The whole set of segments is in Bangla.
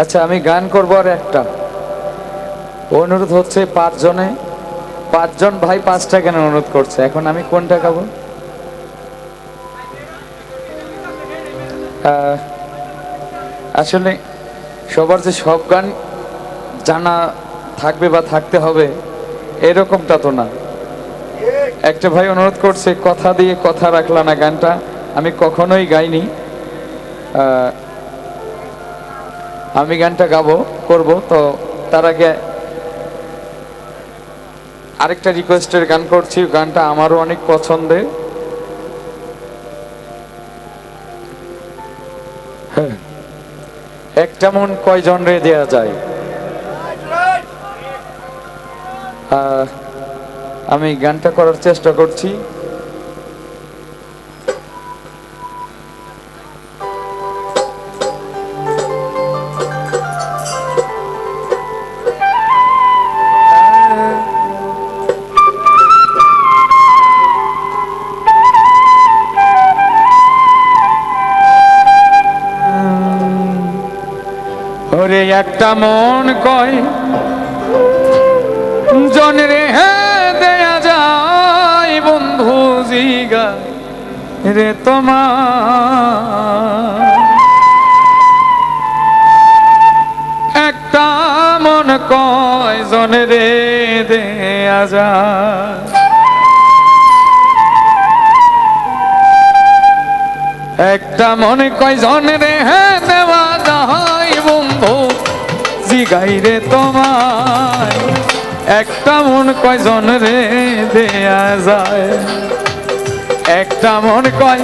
আচ্ছা আমি গান করব আর একটা। অনুরোধ হচ্ছে পাঁচজনে। পাঁচজন ভাই পাঁচটা কেন অনুরোধ করছে। এখন আমি কোনটা গাবো? আসলে সবার যে সব গান জানা থাকবে বা থাকতে হবে, এরকমটা তো না। একটা ভাই অনুরোধ করছে, কথা দিয়ে কথা রাখলা না গানটা। আমি কখনোই গাইনি। আমি গানটা গাবো, করব। তো তার আগে আরেকটা রিকোয়েস্টের গান করছি, গানটা আমারও অনেক পছন্দের। হ্যাঁ। একটা মন কয়জন রে দেয়া যায়? আমি গানটা করার চেষ্টা করছি। ওরে একটা মন কয়, জন রে দেয়া যায় বন্ধু জিগা, রে তোমার। একটা মন কয়, জন রে, দেয়া যায়। একটা মনে কয়, জন রে, হে দেওয়া যায়। জিগাই রে তোমায়। একটা মন কয়জন রে দেয়া যায়। একটা মন কয়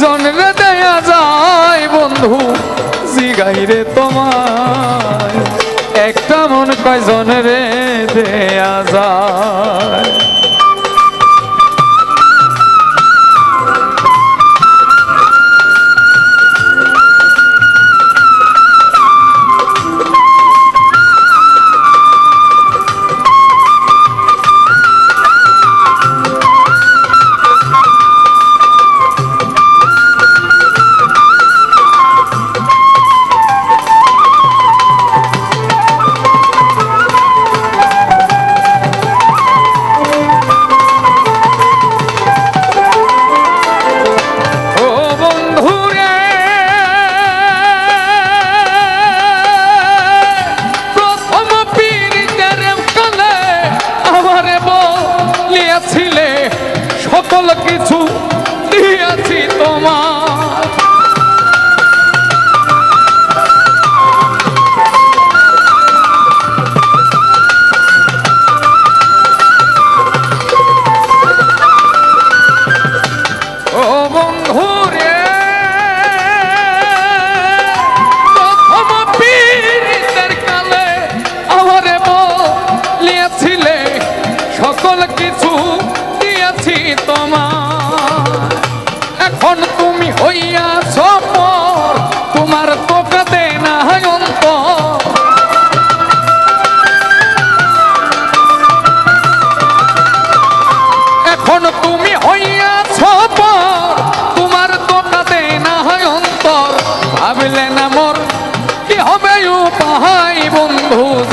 জন রে দেয়া যায়, বন্ধু জিগাই রে তোমায়। একটা মন কয় জন রে দেয়া যায়। কিছু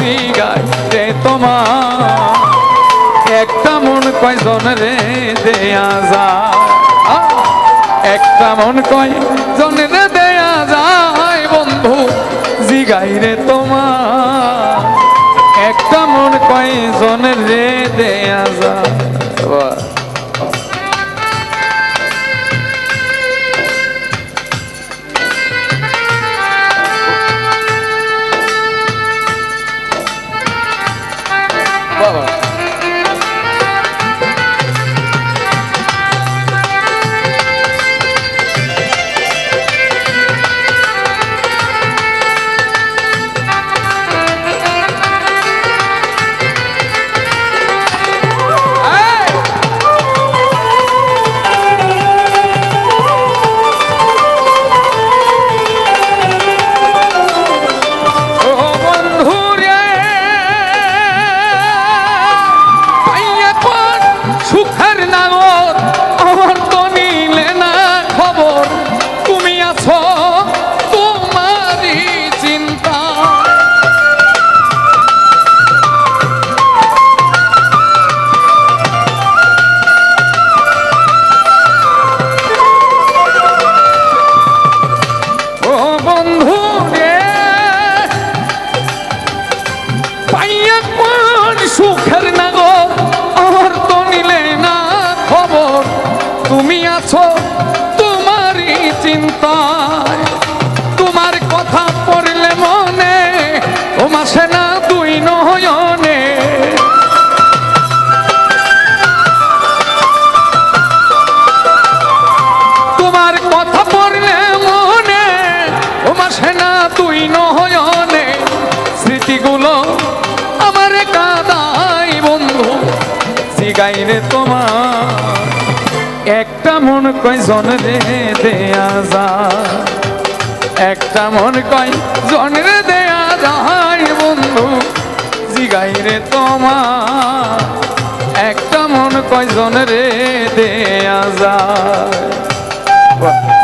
বন্ধু জিগায় রে তোমার। একটা মন কয়জন রে দেয়া যা একটা মন কয়জন রে দেয়া যায় বন্ধু, জিগাই রে তোমার। একটা মন কয়জন রে দেয়া যায়। இருந்தாலும் তোমারই চিন্তায়, তোমার কথা পড়লে মনে, ও মাসে না দুই নয়নে। তোমার কথা পড়লে মনে, ও মাসে না দুই নয়নে। স্মৃতিগুলো আমার কাদাই বন্ধু জিগাইরে তোমার একটা মন কয়জন রে দেয়া যা একটা মন কয় জনের দেয়া যায় বন্ধু, জিগাই রে তোমার। একটা মন কয় জনের দেয়া যায়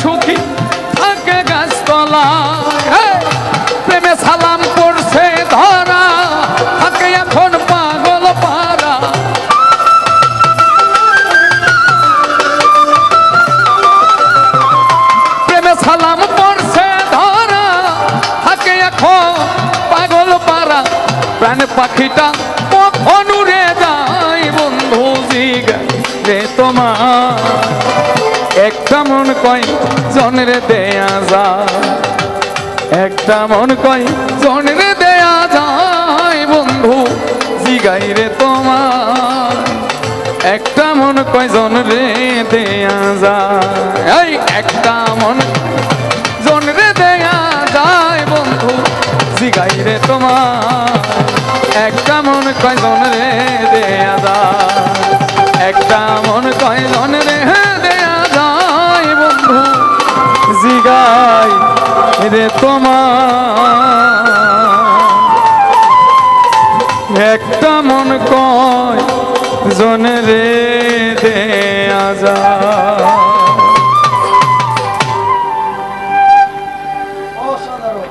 সুখী থাকে গাছতলায় প্রেমে সালাম করছে ধরা। থাকে এখন পাগল পারা প্রেমে সালাম পড়ছে ধরা। থাকে এখন পাগল পারা প্রাণ পাখিটা কখন উড়ে যায় বন্ধু জিগ রে তোমার। একটা মন কয়, জনের দেয়া যায়। একটা মন কয়, জনের দেয়া যায়, বন্ধু, জিগাই রে তোমার। একটা মন কয়জন রে দেয়া যায়। একটা মন জন রে দেয়া যায়, বন্ধু, জিগাই রে তোমার। একটা মন কয়জন রে দেয়া যায়। একটা মন কয়জন রে রে তোমার। একটা মন কয় জনে রে দে যায়